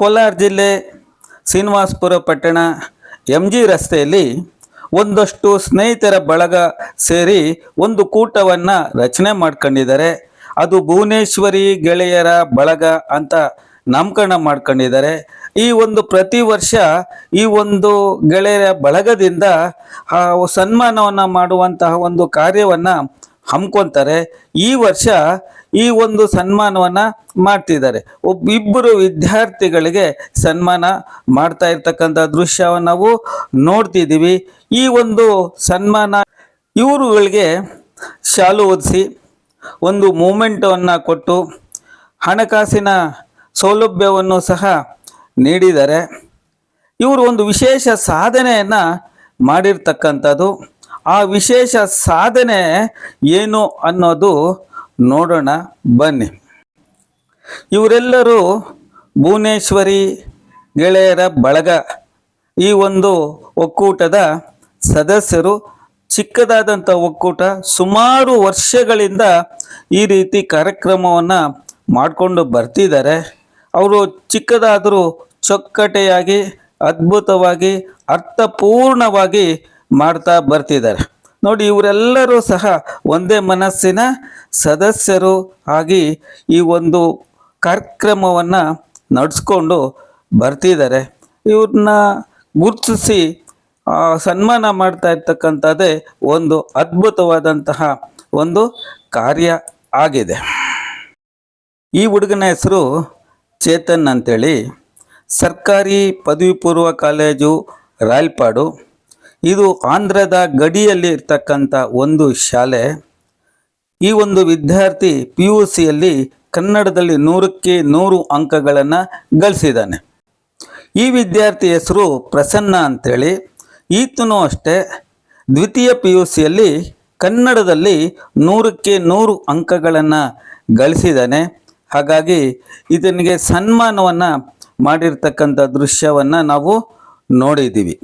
ಕೋಲಾರ ಜಿಲ್ಲೆ ಶ್ರೀನಿವಾಸಪುರ ಪಟ್ಟಣ M G ರಸ್ತೆಯಲ್ಲಿ ಒಂದಷ್ಟು ಸ್ನೇಹಿತರ ಬಳಗ ಸೇರಿ ಒಂದು ಕೂಟವನ್ನು ರಚನೆ ಮಾಡ್ಕೊಂಡಿದ್ದಾರೆ. ಅದು ಭುವನೇಶ್ವರಿ ಗೆಳೆಯರ ಬಳಗ ಅಂತ ನಾಮಕರಣ ಮಾಡ್ಕೊಂಡಿದ್ದಾರೆ. ಈ ಒಂದು ಪ್ರತಿ ವರ್ಷ ಈ ಒಂದು ಗೆಳೆಯರ ಬಳಗದಿಂದ ಸನ್ಮಾನವನ್ನು ಮಾಡುವಂತಹ ಒಂದು ಕಾರ್ಯವನ್ನು ಹಮ್ಮಿಕೊಂತಾರೆ ಈ ವರ್ಷ ಈ ಒಂದು ಸನ್ಮಾನವನ್ನು ಮಾಡ್ತಿದ್ದಾರೆ. ಒಬ್ಬ ಇಬ್ಬರು ವಿದ್ಯಾರ್ಥಿಗಳಿಗೆ ಸನ್ಮಾನ ಮಾಡ್ತಾ ಇರ್ತಕ್ಕಂಥ ದೃಶ್ಯವನ್ನು ನಾವು ನೋಡ್ತಿದ್ದೀವಿ. ಈ ಒಂದು ಸನ್ಮಾನ ಇವರುಗಳಿಗೆ ಶಾಲು ಓದಿಸಿ ಒಂದು ಮೂಮೆಂಟವನ್ನು ಕೊಟ್ಟು ಹಣಕಾಸಿನ ಸೌಲಭ್ಯವನ್ನು ಸಹ ನೀಡಿದ್ದಾರೆ. ಇವರು ಒಂದು ವಿಶೇಷ ಸಾಧನೆಯನ್ನು ಮಾಡಿರ್ತಕ್ಕಂಥದ್ದು. ಆ ವಿಶೇಷ ಸಾಧನೆ ಏನು ಅನ್ನೋದು ನೋಡೋಣ, ಬನ್ನಿ. ಇವರೆಲ್ಲರೂ ಭುವನೇಶ್ವರಿ ಗೆಳೆಯರ ಬಳಗ. ಈ ಒಂದು ಒಕ್ಕೂಟದ ಸದಸ್ಯರು ಚಿಕ್ಕದಾದಂಥ ಒಕ್ಕೂಟ ಸುಮಾರು ವರ್ಷಗಳಿಂದ ಈ ರೀತಿ ಕಾರ್ಯಕ್ರಮವನ್ನು ಮಾಡಿಕೊಂಡು ಬರ್ತಿದ್ದಾರೆ. ಅವರು ಚಿಕ್ಕದಾದರೂ ಚೊಕ್ಕಟೆಯಾಗಿ, ಅದ್ಭುತವಾಗಿ, ಅರ್ಥಪೂರ್ಣವಾಗಿ ಮಾಡ್ತಾ ಬರ್ತಿದ್ದಾರೆ. ನೋಡಿ, ಇವರೆಲ್ಲರೂ ಸಹ ಒಂದೇ ಮನಸ್ಸಿನ ಸದಸ್ಯರು ಆಗಿ ಈ ಒಂದು ಕಾರ್ಯಕ್ರಮವನ್ನು ನಡೆಸ್ಕೊಂಡು ಬರ್ತಿದ್ದಾರೆ. ಇವ್ರನ್ನ ಗುರುತಿಸಿ ಸನ್ಮಾನ ಮಾಡ್ತಾ ಇರ್ತಕ್ಕಂಥದ್ದೇ ಒಂದು ಅದ್ಭುತವಾದಂತಹ ಒಂದು ಕಾರ್ಯ ಆಗಿದೆ. ಈ ಹುಡುಗನ ಹೆಸರು ಚೇತನ್ ಅಂತೇಳಿ. ಸರ್ಕಾರಿ ಪದವಿ ಪೂರ್ವ ಕಾಲೇಜು ರಾಯಲ್ಪಾಡು. ಇದು ಆಂಧ್ರದ ಗಡಿಯಲ್ಲಿ ಇರ್ತಕ್ಕಂಥ ಒಂದು ಶಾಲೆ. ಈ ಒಂದು ವಿದ್ಯಾರ್ಥಿ ಪಿ ಯು ಸಿಯಲ್ಲಿ ಕನ್ನಡದಲ್ಲಿ ನೂರಕ್ಕೆ ನೂರು ಅಂಕಗಳನ್ನು ಗಳಿಸಿದ್ದಾನೆ. ಈ ವಿದ್ಯಾರ್ಥಿ ಹೆಸರು ಪ್ರಸನ್ನ ಅಂಥೇಳಿ ಈತನೂ ಅಷ್ಟೇ. ದ್ವಿತೀಯ ಪಿ ಯು ಸಿಯಲ್ಲಿ ಕನ್ನಡದಲ್ಲಿ ನೂರಕ್ಕೆ ನೂರು ಅಂಕಗಳನ್ನು ಗಳಿಸಿದ್ದಾನೆ. ಹಾಗಾಗಿ ಇದನಿಗೆ ಸನ್ಮಾನವನ್ನು ಮಾಡಿರ್ತಕ್ಕಂಥ ದೃಶ್ಯವನ್ನು ನಾವು ನೋಡಿದ್ದೀವಿ.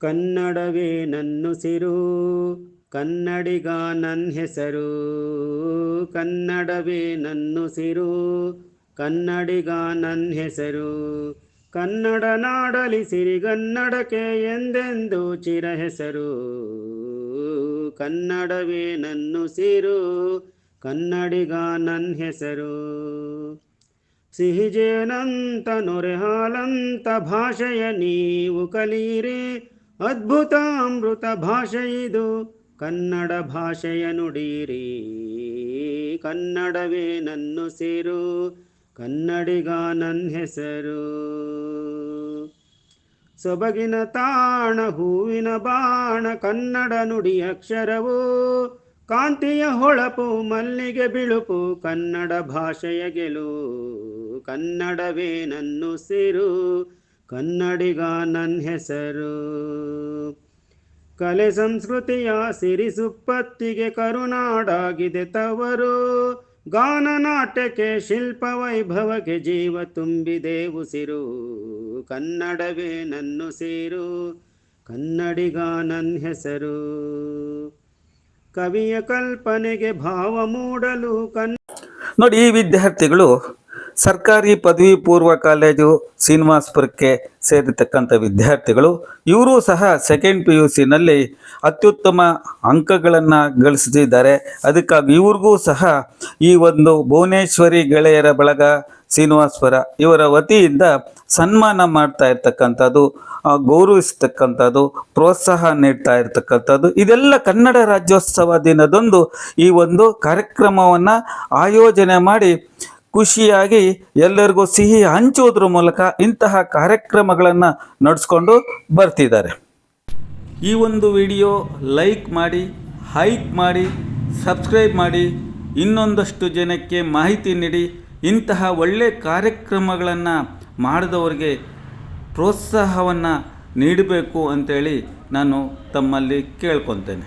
ಕನ್ನಡವೇ ನನ್ನುಸಿರು ಕನ್ನಡಿಗ ನನ್ನ ಹೆಸರು. ಕನ್ನಡವೇ ನನ್ನುಸಿರು ಕನ್ನಡಿಗ ನನ್ನ ಹೆಸರು. ಕನ್ನಡ ನಾಡಲಿ ಸಿರಿಗನ್ನಡಕ್ಕೆ ಎಂದೆಂದು ಚಿರ ಹೆಸರು. ಕನ್ನಡವೇ ನನ್ನುಸಿರು ಕನ್ನಡಿಗ ನನ್ನ ಹೆಸರು. ಸಿಹಿಜೇನಂತ ನೊರೆ ಹಾಲಂತ ಭಾಷೆಯ ನೀವು ಕಲಿಯಿರಿ ಅದ್ಭುತ ಅಮೃತ ಭಾಷೆ ಇದು ಕನ್ನಡ ಭಾಷೆಯ ನುಡಿಯಿರಿ. ಕನ್ನಡವೇ ನನ್ನ ಸೇರು, ಕನ್ನಡಿಗ ನನ್ನ ಹೆಸರು. ಸೊಬಗಿನ ತಾಣ, ಹೂವಿನ ಬಾಣ, ಕನ್ನಡ ನುಡಿ ಅಕ್ಷರವು, ಕಾಂತಿಯ ಹೊಳಪು, ಮಲ್ಲಿಗೆ ಬಿಳುಪು, ಕನ್ನಡ ಭಾಷೆಯ ಗೆಲುವು ಕನ್ನಡವೇ ನನ್ನ ಸಿರು ಕನ್ನಡಿಗ ನನ್ನ ಹೆಸರು. ಕಲೆ ಸಂಸ್ಕೃತಿಯ ಸಿರಿಸುಪ್ಪತ್ತಿಗೆ ಕರುನಾಡಾಗಿದೆ ತವರು. ಗಾನ ನಾಟ್ಯಕ್ಕೆ ಶಿಲ್ಪ ವೈಭವಕ್ಕೆ ಜೀವ ತುಂಬಿದೆ ಉಸಿರು. ಕನ್ನಡವೇ ನನ್ನ ಸೀರು. ಕನ್ನಡಿಗ ನನ್ನ ಹೆಸರು. ಕವಿಯ ಕಲ್ಪನೆಗೆ ಭಾವ ಮೂಡಲು ಕನ್ ನೋಡಿ ಈ ವಿದ್ಯಾರ್ಥಿಗಳು ಸರ್ಕಾರಿ ಪದವಿ ಪೂರ್ವ ಕಾಲೇಜು ಶ್ರೀನಿವಾಸ್ಪುರಕ್ಕೆ ಸೇರಿರ್ತಕ್ಕಂಥ ವಿದ್ಯಾರ್ಥಿಗಳು, ಇವರು ಸಹ ಸೆಕೆಂಡ್ ಪಿ ಯು ಸಿನಲ್ಲಿ ಅತ್ಯುತ್ತಮ ಅಂಕಗಳನ್ನು ಗಳಿಸಿದ್ದಾರೆ. ಅದಕ್ಕಾಗಿ ಇವ್ರಿಗೂ ಸಹ ಈ ಒಂದು ಭುವನೇಶ್ವರಿ ಗೆಳೆಯರ ಬಳಗ ಶ್ರೀನಿವಾಸ್ಪುರ ಇವರ ವತಿಯಿಂದ ಸನ್ಮಾನ ಮಾಡ್ತಾ ಇರ್ತಕ್ಕಂಥದ್ದು ಗೌರವಿಸ್ತಕ್ಕಂಥದ್ದು, ಪ್ರೋತ್ಸಾಹ ನೀಡ್ತಾ ಇರ್ತಕ್ಕಂಥದ್ದು. ಇದೆಲ್ಲ ಕನ್ನಡ ರಾಜ್ಯೋತ್ಸವ ದಿನದಂದು ಈ ಒಂದು ಕಾರ್ಯಕ್ರಮವನ್ನು ಆಯೋಜನೆ ಮಾಡಿ ಖುಷಿಯಾಗಿ ಎಲ್ಲರಿಗೂ ಸಿಹಿ ಹಂಚುವುದ್ರ ಮೂಲಕ ಇಂತಹ ಕಾರ್ಯಕ್ರಮಗಳನ್ನು ನಡೆಸ್ಕೊಂಡು ಬರ್ತಿದ್ದಾರೆ. ಈ ಒಂದು ವಿಡಿಯೋ ಲೈಕ್ ಮಾಡಿ, ಹೈಕ್ ಮಾಡಿ, ಸಬ್ಸ್ಕ್ರೈಬ್ ಮಾಡಿ, ಇನ್ನೊಂದಷ್ಟು ಜನಕ್ಕೆ ಮಾಹಿತಿ ನೀಡಿ, ಇಂತಹ ಒಳ್ಳೆಯ ಕಾರ್ಯಕ್ರಮಗಳನ್ನು ಮಾಡಿದವರಿಗೆ ಪ್ರೋತ್ಸಾಹವನ್ನು ನೀಡಬೇಕು ಅಂತೇಳಿ ನಾನು ತಮ್ಮಲ್ಲಿ ಕೇಳ್ಕೊತೇನೆ.